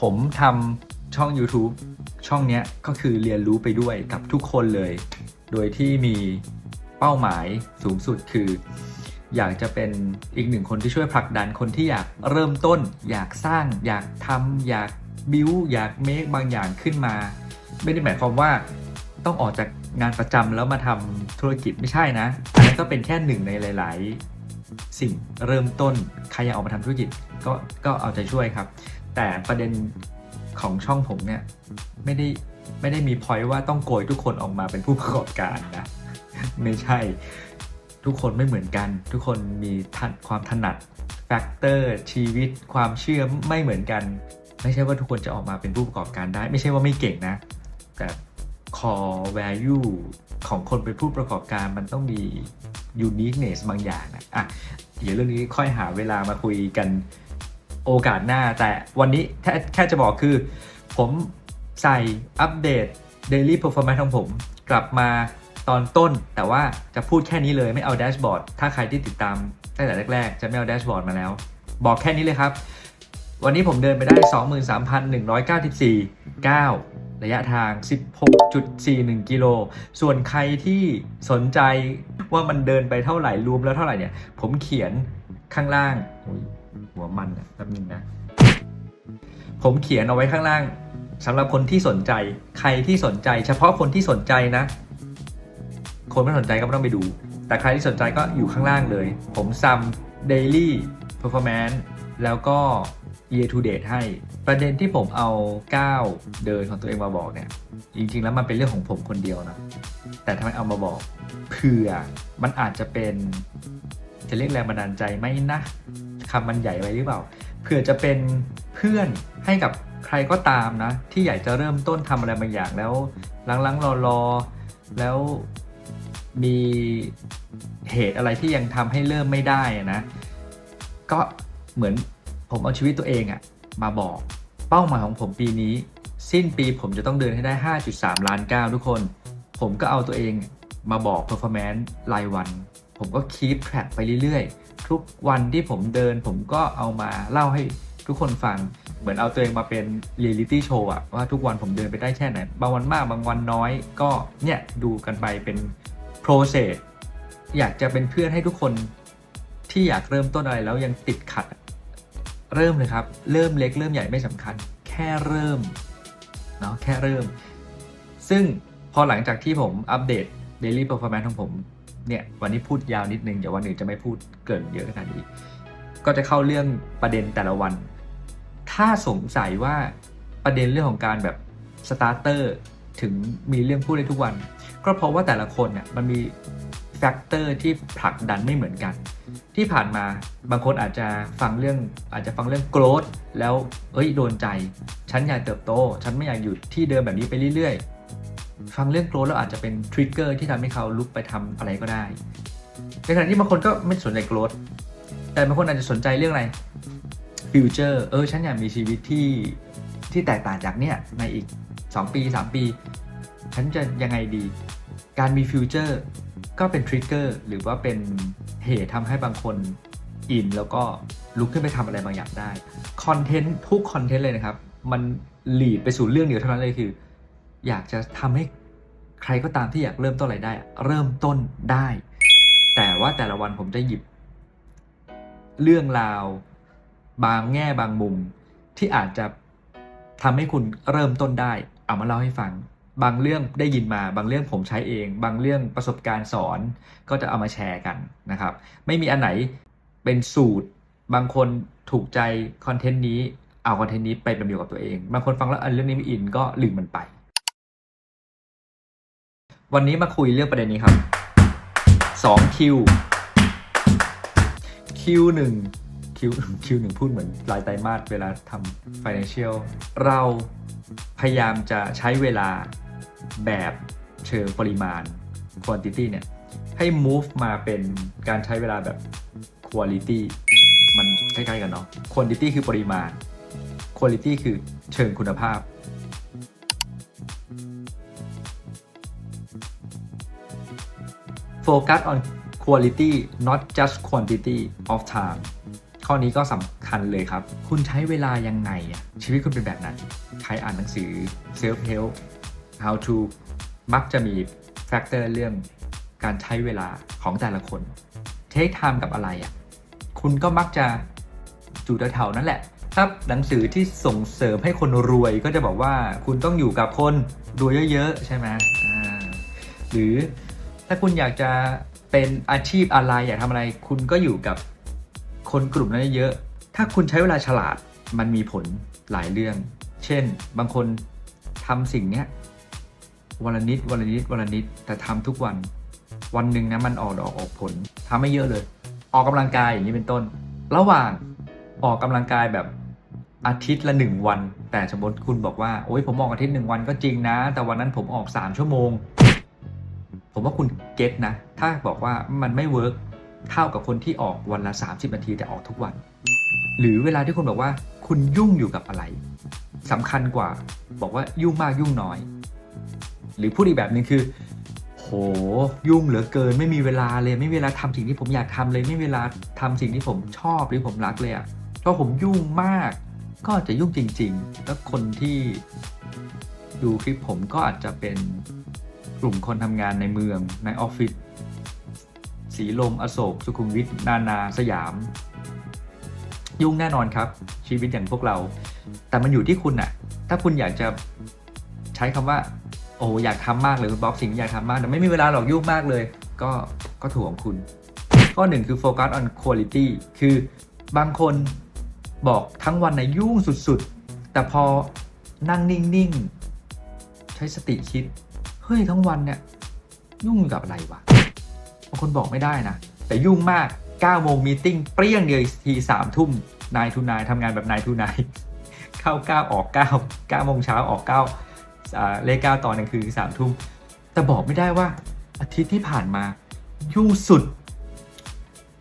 ผมทำช่อง YouTube ช่องเนี้ยก็คือเรียนรู้ไปด้วยกับทุกคนเลย โดยที่มีเป้าหมายสูงสุดคือ อยากจะเป็นอีกหนึ่งคนที่ช่วยผลักดันคนที่อยากเริ่มต้น อยากสร้าง อยากทำอยากบิวอยากเมคบางอย่างขึ้นมา ไม่ได้หมายความว่าต้องออกจากงานประจำแล้วมาทำธุรกิจไม่ใช่นะ อันนั้นก็เป็นแค่หนึ่งในหลาย ๆ สิ่งเริ่มต้น ใครอยากออกมาทำธุรกิจก็ก็เอาใจช่วยครับ แต่ประเด็นของช่องผมเนี่ยไม่ได้ไม่ได้มีพอยว่าต้องโกยทุกคนออกมาเป็นผู้ประกอบการนะไม่ใช่ทุกคนไม่เหมือนกัน ทุกคนมีนความถนัดแฟกเตอร์ชีวิต ความเชื่อไม่เหมือนกัน ไม่ใช่ว่าทุกคนจะออกมาเป็นผู้ประกอบการได้ ไม่ใช่ว่าไม่เก่งนะ แต่ core value ของคนเป็นผู้ประกอบการมันต้องมี uniqueness บางอย่างนะอะเดี๋ยวเรื่องนี้ค่อยหาเวลามาคุยกัน โอกาสหน้า แต่วันนี้แค่แค่จะบอกคือ ผมใส่อัปเดต daily performance ของผม กลับมาตอนต้น แต่ว่าจะพูดแค่นี้เลยไม่เอาแดชบอร์ดถ้าใครที่ติดตามตั้งแต่แรกๆ จะไม่เอาแดชบอร์ดมาแล้ว บอกแค่นี้เลยครับ วันนี้ผมเดินไปได้ 23,194 9 ระยะทาง 16.41 กิโล ส่วนใครที่สนใจว่ามันเดินไปเท่าไหร่รวมแล้วเท่าไหร่เนี่ย ผมเขียนข้างล่าง หัวมันนะแป๊บนึงนะ ผมเขียนเอาไว้ข้างล่างสำหรับคนที่สนใจ ใครที่สนใจ เฉพาะคนที่สนใจนะ คนไม่สนใจก็ไม่ต้องไปดู แต่ใครที่สนใจก็อยู่ข้างล่างเลย ผมซัม daily performance แล้วก็ year to date ให้ ประเด็นที่ผมเอาก้าวเดินของตัวเองมาบอกเนี่ย จริง ๆ แล้วมันเป็นเรื่องของผมคนเดียวนะ แต่ทำไมเอามาบอกเผื่อมันอาจจะเป็นจะเรียกแรงบันดาลใจไหมนะ คำมันใหญ่ไปหรือเปล่าเผื่อจะเป็นเพื่อนให้กับใครก็ตามนะ ที่อยากจะเริ่มต้นทำอะไรบางอย่างแล้วลังๆรอๆแล้วมีเหตุอะไรที่ยังทำให้เริ่มไม่ได้นะ ก็เหมือนผมเอาชีวิตตัวเองอะมาบอกเป้าหมายของผมปีนี้ สิ้นปีผมจะต้องเดินให้ได้ 5.3 ล้านก้าวทุกคน ผมก็เอาตัวเองมาบอก performance รายวัน ผมก็ keep track ไปเรื่อยๆ ทุกวันที่ผมเดินผมก็เอามาเล่าให้ทุกคนฟัง เหมือนเอาตัวเองมาเป็น reality show อะว่าทุกวันผมเดินไปได้แค่ไหน บางวันมากบางวันน้อย ก็เนี่ย ดูกันไปเป็น process อยากจะเป็นเพื่อนให้ทุกคนที่อยากเริ่มต้นอะไรแล้วยังติดขัด เริ่มเลยครับ เริ่มเล็กเริ่มใหญ่ไม่สำคัญ แค่เริ่มเนาะแค่เริ่ม ซึ่งพอหลังจากที่ผมอัปเดต daily performance ของผม เนี่ยวันนี้พูดยาวนิดนึงเดี๋ยววันอื่นจะไม่พูดเกินเยอะขนาดนี้ ก็จะเข้าเรื่องประเด็นแต่ละวัน ถ้าสงสัยว่าประเด็นเรื่องของการแบบสตาร์เตอร์ถึงมีเรื่องพูดได้ทุกวัน ก็เพราะว่าแต่ละคนเนี่ยมันมีแฟกเตอร์ที่ผลักดันไม่เหมือนกัน ที่ผ่านมาบางคนอาจจะฟังเรื่องอาจจะฟังเรื่องโกรธแล้วเอ้ยโดนใจ ฉันอยากเติบโต ฉันไม่อยากอยู่ที่เดิมแบบนี้ไปเรื่อย ฟังเรื่องโกรธแล้วอาจจะเป็นทริกเกอร์ที่ทำให้เขาลุกไปทำอะไรก็ได้ในขณะที่บางคนก็ไม่สนใจโกรธแต่บางคนอาจจะสนใจเรื่องอะไรฟิวเจอร์เออฉันอยากมีชีวิตที่ที่แตกต่างจากเนี่ยในอีก 2 ปี 3 ปี ฉันจะยังไงดี การมีฟิวเจอร์ก็เป็นทริกเกอร์หรือว่าเป็นเหตุทำให้บางคนอินแล้วก็ลุกขึ้นไปทำอะไรบางอย่างได้คอนเทนต์ทุกคอนเทนต์เลยนะครับ มันหลีดไปสู่เรื่องเดียวเท่านั้นเลยคือ อยากจะทำให้ใครก็ตามที่อยากเริ่มต้นอะไรได้ เริ่มต้นได้ แต่ว่าแต่ละวันผมจะหยิบ เรื่องราว บางแง่บางมุม ที่อาจจะทำให้คุณเริ่มต้นได้ เอามาเล่าให้ฟัง บางเรื่องได้ยินมา บางเรื่องผมใช้เอง บางเรื่องประสบการณ์สอนก็จะเอามาแชร์กันนะครับ ไม่มีอันไหนเป็นสูตร บางคนถูกใจคอนเทนต์นี้เอาคอนเทนต์นี้ไปเป็นประโยชน์กับตัวเอง บางคนฟังแล้วอันเรื่องนี้ไม่อินก็ลืมมันไป วันนี้มาคุยเรื่องประเด็นนี้ครับ2คิวคิวหนึ่งคิวคิวหนึ่งพูดเหมือนรายไตรมาสเวลาทำ financial เราพยายามจะใช้เวลาแบบเชิงปริมาณ quantity เนี่ย ให้ move มาเป็นการใช้เวลาแบบ quality มันใกล้ๆกันเนาะ quantity คือปริมาณ quality คือเชิงคุณภาพ focus on quality not just quantity of time ข้อนี้ก็สำคัญเลยครับ คุณใช้เวลายังไงอะชีวิตคุณเป็นแบบไหนใครอ่านหนังสือ self help how to มักจะมีแฟกเตอร์เรื่องการใช้เวลาของแต่ละคน take time กับอะไรอะคุณก็มักจะอยู่แถวๆนั่นแหละ ถ้าหนังสือที่ส่งเสริมให้คนรวยก็จะบอกว่าคุณต้องอยู่กับคนรวยเยอะๆ ใช่ไหมหรือ ถ้าคุณอยากจะเป็นอาชีพอะไรอยากทำอะไร คุณก็อยู่กับคนกลุ่มนั้นเยอะ ถ้าคุณใช้เวลาฉลาดมันมีผลหลายเรื่อง เช่น บางคนทำสิ่งเนี้ยวันละนิดวันละนิดวันละนิดแต่ทำทุกวัน วันหนึ่งนะมันออกดอกออกผลทำไม่เยอะเลย ออกกำลังกายอย่างนี้เป็นต้น ระหว่างออกกำลังกายแบบอาทิตย์ละหนึ่งวัน แต่สมมติคุณบอกว่าโอ้ยผมออกอาทิตย์หนึ่งวันก็จริงนะ แต่วันนั้นผมออก 3 ชั่วโมง ผมว่าคุณเก็ตนะ ถ้าบอกว่ามันไม่เวิร์กเท่ากับคนที่ออกวันละ 30 นาทีแต่ออกทุกวัน หรือเวลาที่คุณบอกว่าคุณยุ่งอยู่กับอะไรสำคัญกว่า บอกว่ายุ่งมากยุ่งน้อย หรือพูดอีกแบบหนึ่งคือ โหยุ่งเหลือเกิน ไม่มีเวลาเลยไม่มีเวลาทำสิ่งที่ผมอยากทำเลย ไม่มีเวลาทำสิ่งที่ผมชอบหรือผมรักเลยอะ่ะเพราะผมยุ่งมาก ก็จะยุ่งจริง ๆ แล้วคนที่ดูคลิปผมก็อาจจะเป็น กลุ่มคนทำงานในเมือง ในออฟฟิศสีลม อโศก สุขุมวิทนานาสยาม ยุ่งแน่นอนครับ ชีวิตอย่างพวกเรา แต่มันอยู่ที่คุณอะถ้าคุณอยากจะใช้คำว่า โอ้อยากทำมากเลยคุณบล็อกสิ่งอยากทำมาก แต่ไม่มีเวลาหรอกยุ่งมากเลย ก็ก็ถูกของคุณ ข้อหนึ่งคือโฟกัส on quality คือบางคนบอกทั้งวันในยุ่งสุดๆ แต่พอนั่งนิ่งๆ ใช้สติคิด ฮ้ยทั้งวันเนี่ยยุ่งอยู่กับอะไรวะบางคนบอกไม่ได้นะ แต่ยุ่งมาก9โมงมีติ้งเปรี้ยงเดียวอีกทีสามทุ่มนายทูนายทำงานแบบนายทูนายเข้า9ออก9 9โมงเช้าออก9อ่าเลขเก้าตอนกลางคืนคือสามทุ่มแต่บอกไม่ได้ว่าอาทิตย์ที่ผ่านมา ยุ่งสุด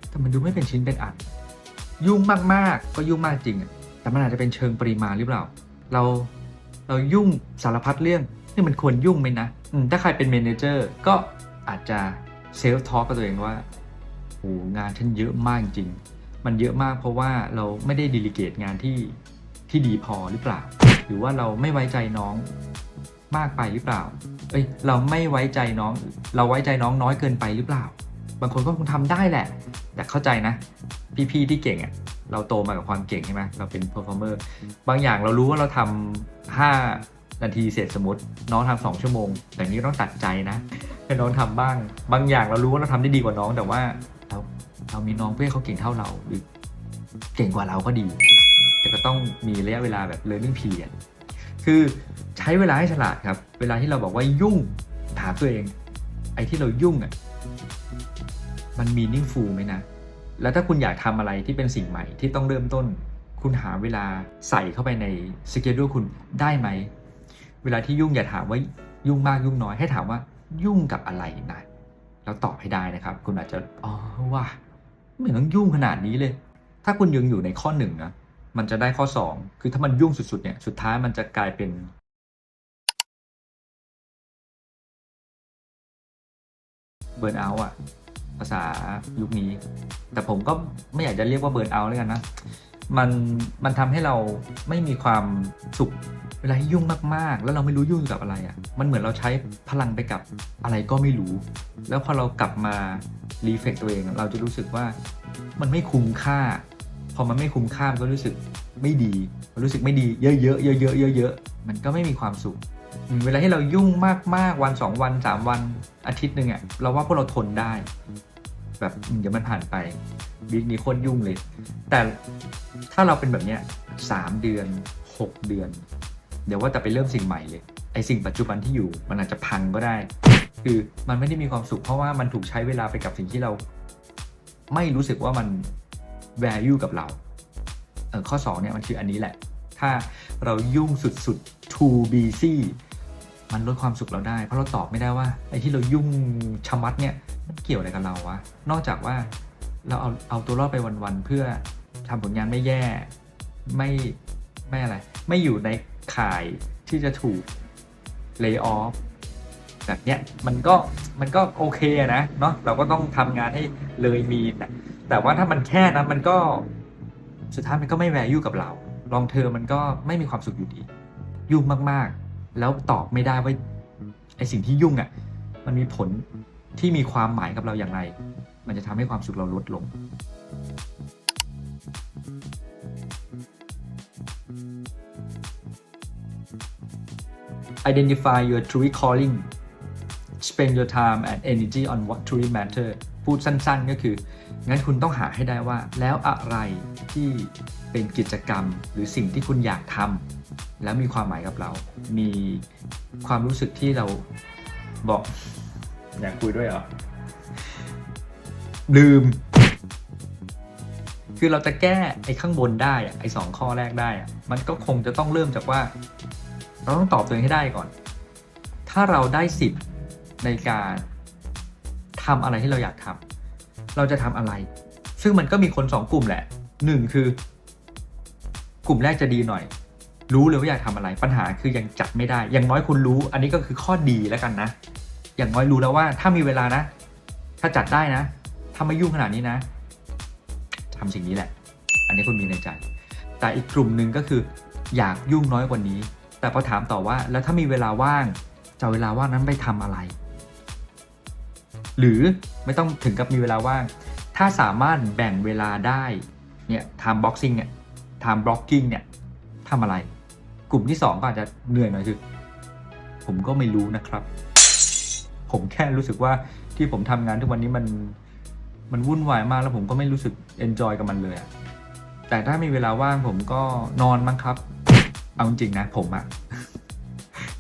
แต่มันดูไม่เป็นชิ้นเป็นอัน ยุ่งมากๆ ก็ยุ่งมากจริงอะแต่มันอาจจะเป็นเชิงปริมาณหรือเปล่า เราเรายุ่งสารพัดเรื่องนี่มันควรยุ่งไหมนะ ถ้าใครเป็นเมนเจอร์ก็อาจจะเซลฟ์ทอ l k กับตัวเองว่าโอ้งานฉันเยอะมากจริง มันเยอะมากเพราะว่าเราไม่ได้ดีลิเกตงานที่ที่ดีพอหรือเปล่า หรือว่าเราไม่ไว้ใจน้องมากไปหรือเปล่า เอ้ย เราไม่ไว้ใจน้อง เราไว้ใจน้องน้อยเกินไปหรือเปล่า บางคนก็คงทำได้แหละ แต่เข้าใจนะ พี่ๆที่เก่งอะ่ะ เราโตมากับความเก่งใช่ไหมเราเป็นเพอร์ฟอร์เมอร์ บางอย่างเรารู้ว่าเราทำ5 นาทีเสร็จสมมติน้องทำสองชั่วโมง แต่นี้ต้องตัดใจนะให้น้องทำบ้าง บางอย่างเรารู้ว่าเราทำได้ดีกว่าน้องแต่ว่าเราเรามีน้องเพื่อเขาเก่งเท่าเราหรือเก่งกว่าเราก็ดี แต่ก็ต้องมีระยะเวลาแบบ learning period คือใช้เวลาให้ฉลาดครับ เวลาที่เราบอกว่ายุ่งถามตัวเอง ไอ้ที่เรายุ่งอะมันมีนิ่งฟูไหมนะ แล้วถ้าคุณอยากทำอะไรที่เป็นสิ่งใหม่ที่ต้องเริ่มต้น คุณหาเวลาใส่เข้าไปในสเกจดูคุณได้ไหม เวลาที่ยุ่งอย่าถามว่ายุ่งมากยุ่งน้อยให้ถามว่ายุ่งกับอะไรนะแล้วตอบให้ได้นะครับ คุณอาจจะอ๋อว่าไม่ต้องยุ่งขนาดนี้เลย ถ้าคุณยังอยู่ในข้อหนึ่งนะมันจะได้ข้อ 2 คือถ้ามันยุ่งสุดๆเนี่ยสุดท้ายมันจะกลายเป็นเบิร์นเอาท์อะภาษายุคนี้ แต่ผมก็ไม่อยากจะเรียกว่าเบิร์นเอาท์เลยกันนะ มันมันทำให้เราไม่มีความสุขเวลาที่ยุ่งมากๆ แล้วเราไม่รู้ยุ่งกับอะไรอะ่ะ มันเหมือนเราใช้พลังไปกับอะไรก็ไม่รู้ แล้วพอเรากลับมารีเฟกตัวเอง เราจะรู้สึกว่ามันไม่คุ้มค่า พอมันไม่คุ้มค่ามันก็รู้สึกไม่ดี มันรู้สึกไม่ดี เยอะๆ เยอะๆ เยอะๆ มันก็ไม่มีความสุข เวลาที่เรายุ่งมากๆ วันสองวันสามวัน อาทิตย์หนึ่งอะ เราว่าพวกเราทนได้ แบบเดี๋ยวมันผ่านไปวีคนี้โคตรยุ่งเลย แต่ถ้าเราเป็นแบบเนี้ยสามเดือนหกเดือน เดี๋ยวว่าแต่ไปเริ่มสิ่งใหม่เลยไอสิ่งปัจจุบันที่อยู่มันอาจจะพังก็ได้ คือมันไม่ได้มีความสุขเพราะว่ามันถูกใช้เวลาไปกับสิ่งที่เรา ไม่รู้สึกว่ามัน value กับเราเออข้อ2เนี่ยมันคืออันนี้แหละ ถ้าเรายุ่งสุดๆ too busy มันลดความสุขเราได้ เพราะเราตอบไม่ได้ว่าไอ้ที่เรายุ่งชะมัดเนี่ย เกี่ยวอะไรกับเราวะ นอกจากว่าเราเอาเอาตัวรอดไปวันๆเพื่อทำผลงานไม่แย่ไม่ไม่อะไร ไม่อยู่ในข่ายที่จะถูก lay off แบบเนี้ยมันก็มันก็โอเคนะเนาะเราก็ต้องทำงานให้เลยมีนะแต่ว่าถ้ามันแค่นั้นมันก็สุดท้ายมันก็ไม่แวร์ยุ่กับเราลองเธอมันก็ไม่มีความสุขอยู่ดียุ่งมากๆ แล้วตอบไม่ได้ว่าไอสิ่งที่ยุ่งอะ่ะ มันมีผล ที่มีความหมายกับเราอย่างไร มันจะทำให้ความสุขเราลดลง Identify your true calling spend your time and energy on what truly matter พูดสั้นๆ ก็คือ งั้นคุณต้องหาให้ได้ว่า แล้วอะไรที่เป็นกิจกรรมหรือสิ่งที่คุณอยากทำแล้วมีความหมายกับเรา มีความรู้สึกที่เราบอก อยากคุยด้วยเหรอ ลืม คือเราจะแก้ไอ้ข้างบนได้ไอ้สองข้อแรกได้มันก็คงจะต้องเริ่มจากว่า เราต้องตอบตัวเองให้ได้ก่อน ถ้าเราได้สิทธิ์ในการทำอะไรที่เราอยากทำเราจะทำอะไร ซึ่งมันก็มีคนสองกลุ่มแหละหนึ่งคือกลุ่มแรกจะดีหน่อย รู้เลยว่าอยากทำอะไร ปัญหาคือยังจัดไม่ได้ อย่างน้อยคุณรู้ อันนี้ก็คือข้อดีแล้วกันนะ อย่างน้อยรู้แล้วว่าถ้ามีเวลานะ ถ้าจัดได้นะ ถ้าไม่ยุ่งขนาดนี้นะทำสิ่งนี้แหละ อันนี้คุณมีในใจ แต่อีกกลุ่มหนึ่งก็คือ อยากยุ่งน้อยกว่านี้ แต่พอถามต่อว่า แล้วถ้ามีเวลาว่างจะเวลาว่างนั้นไปทำอะไร หรือไม่ต้องถึงกับมีเวลาว่าง ถ้าสามารถแบ่งเวลาได้เนี่ยทำบ็อกซิ่งเนี่ยทำบล็อกกิ้งเนี่ยทำอะไร กลุ่มที่สองก็อาจจะเหนื่อยหน่อยคือ ผมก็ไม่รู้นะครับ ผมแค่รู้สึกว่าที่ผมทำงานทุกวันนี้มันมันวุ่นวายมากแล้วผมก็ไม่รู้สึกเอนจอยกับมันเลยอะแต่ถ้ามีเวลาว่างผมก็นอนมั้งครับ เอาจริงนะผมอะ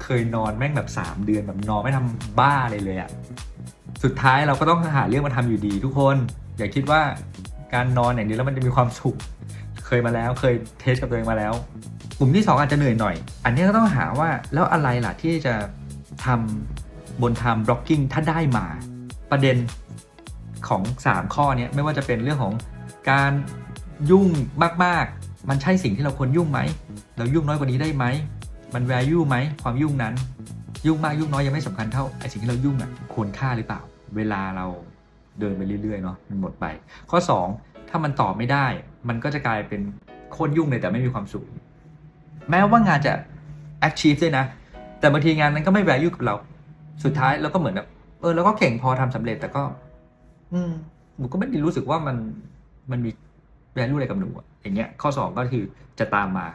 เคยนอนแม่งแบบ 3 เดือนแบบนอนไม่ทำบ้าเลยเลยอะสุดท้ายเราก็ต้องหาเรื่องมาทำอยู่ดีทุกคน อย่าคิดว่าการนอนอย่างเดียวแล้วมันจะมีความสุข เคยมาแล้วเคยเทสกับตัวเองมาแล้วกลุ่มที่ 2 อาจจะเหนื่อยหน่อย อันนี้ก็ต้องหาว่าแล้วอะไรล่ะที่จะทำ บน time blocking ถ้าได้มา ประเด็นของ 3 ข้อเนี้ยไม่ว่าจะเป็นเรื่องของการยุ่งมาก ๆ มันใช่สิ่งที่เราควรยุ่งไหม เรายุ่งน้อยกว่านี้ได้ไหม มัน value ไหม ความยุ่งนั้น ยุ่งมากยุ่งน้อยยังไม่สำคัญเท่าไอสิ่งที่เรายุ่งอะควรค่าหรือเปล่า เวลาเราเดินไปเรื่อย ๆ เนาะมันหมดไป ข้อ 2 ถ้ามันตอบไม่ได้ มันก็จะกลายเป็นโคตรยุ่งเลยแต่ไม่มีความสุข แม้ว่างานจะ achieve ด้วยนะ แต่บางทีงานนั้นก็ไม่ value กับเรา สุดท้ายเราก็เหมือนแบบเออเราก็เก่งพอทำสำเร็จ แต่ก็ อืมหนูก็ไม่ได้รู้สึกว่ามันมันมี value อะไรกับหนูอะอย่างเงี้ย ข้อ2ก็คือจะตามมา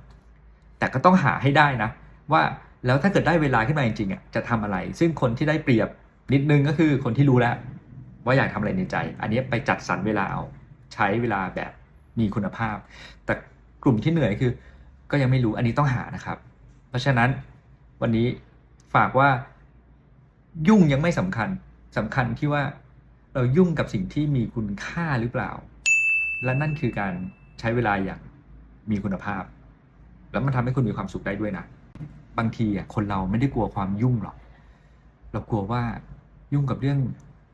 3แต่ก็ต้องหาให้ได้นะ ว่าแล้วถ้าเกิดได้เวลาขึ้นมาจริงๆอะจะทำอะไร ซึ่งคนที่ได้เปรียบนิดนึงก็คือคนที่รู้แล้ว ว่าอยากทำอะไรในใจ อันนี้ไปจัดสรรเวลาเอาใช้เวลาแบบมีคุณภาพ แต่กลุ่มที่เหนื่อยคือ ก็ยังไม่รู้อันนี้ต้องหานะครับ เพราะฉะนั้นวันนี้ ฝากว่า ยุ่งยังไม่สำคัญสำคัญที่ว่าเรายุ่งกับสิ่งที่มีคุณค่าหรือเปล่า และนั่นคือการใช้เวลาอย่างมีคุณภาพ แล้วมันทำให้คุณมีความสุขได้ด้วยนะบางทีอะคนเราไม่ได้กลัวความยุ่งหรอกเรากลัวว่ายุ่งกับเรื่อง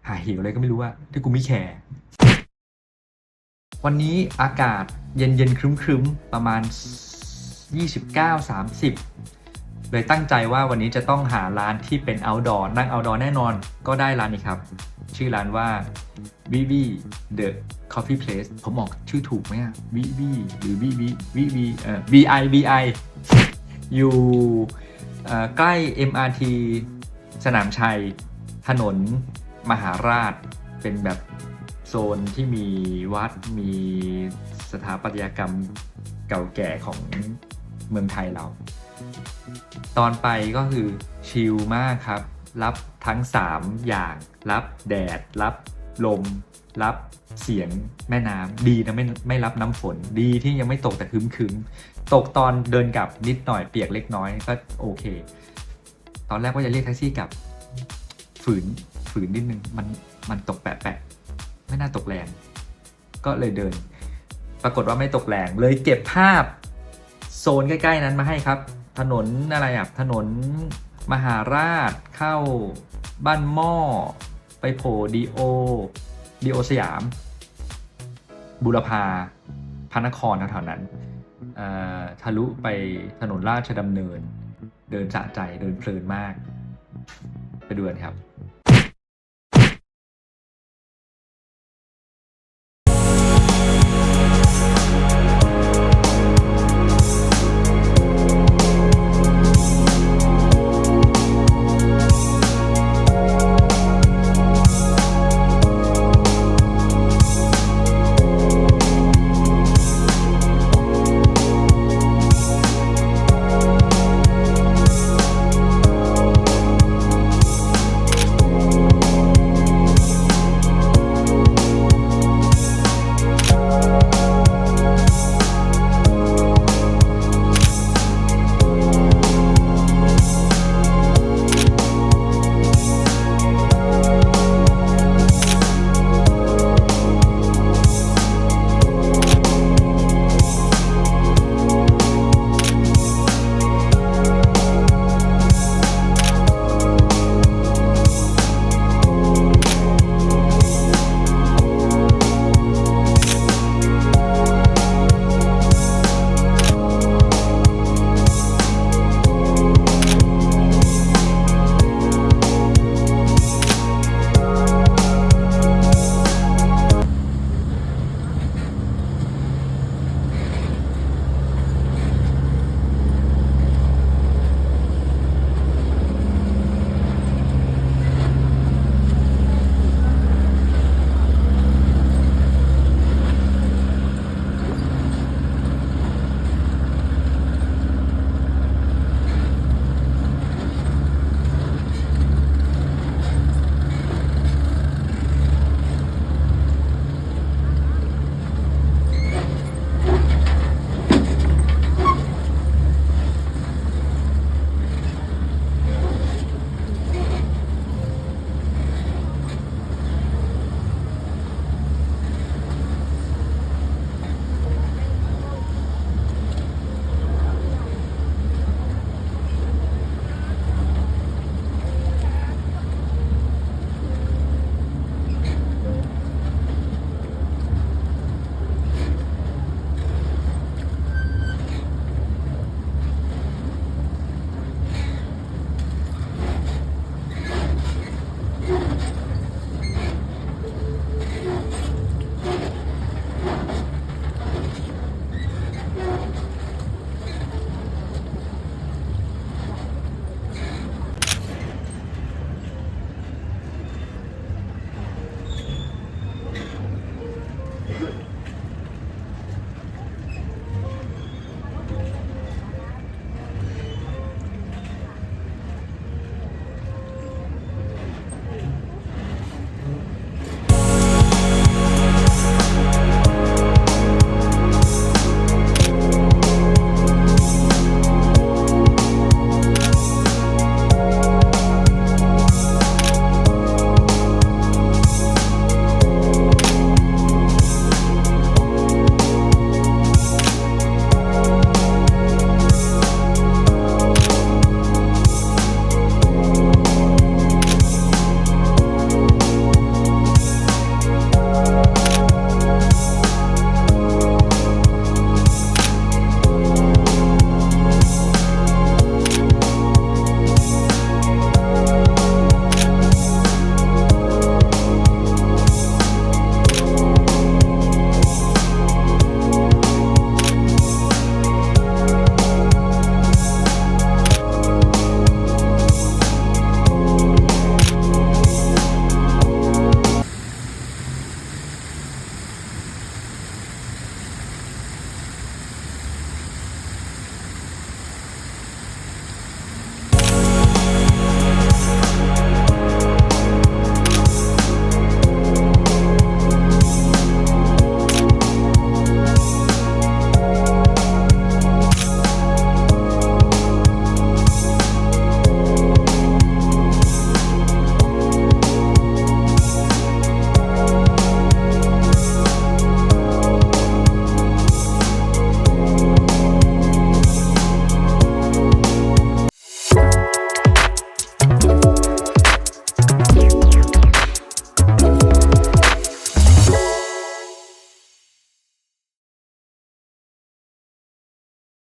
หาเหวอะไรก็ไม่รู้ว่าที่กูไม่แคร์วันนี้อากาศเย็นเย็นๆครึ้มครึ้มๆ ประมาณ 29-30 เลยตั้งใจว่าวันนี้จะต้องหาร้านที่เป็น outdoor นั่ง outdoor แน่นอนก็ได้ร้านนี้ครับ ชื่อร้านว่า Vivi The Coffee Place ผมบอกชื่อถูกไหมอะ Vivi หรือ Vivi Vivi เอ่อ V I V I อยู่เอ่ใกล้ MRT สนามชัย ถนนมหาราช เป็นแบบโซนที่มีวัดมีสถาปัตยกรรมเก่าแก่ของเมืองไทยเรา ตอนไปก็คือชิลมากครับ รับทั้ง 3 อย่าง รับแดด รับลม รับเสียงแม่น้ำดีนะไม่ไม่รับน้ำฝนดีที่ยังไม่ตกแต่คึมๆตกตอนเดินกลับนิดหน่อยเปียกเล็กน้อยก็โอเค ตอนแรกว่าจะเรียกแท็กซี่กลับ ฝืนฝืนนิดนึงมันมันตกแปะๆไม่น่าตกแรง ก็เลยเดิน ปรากฏว่าไม่ตกแรงเลยเก็บภาพโซนใกล้ ๆ นั้นมาให้ครับ ถนนอะไรอะถนนมหาราชเข้าบ้านหม้อ ไปโผล่ดีโอดีโอสยาม บุรพาพระนครแถวๆนั้นเออทะลุไปถนนราชดำเนิน เดินสะใจเดินเพลินมาก ไปดูกันครับ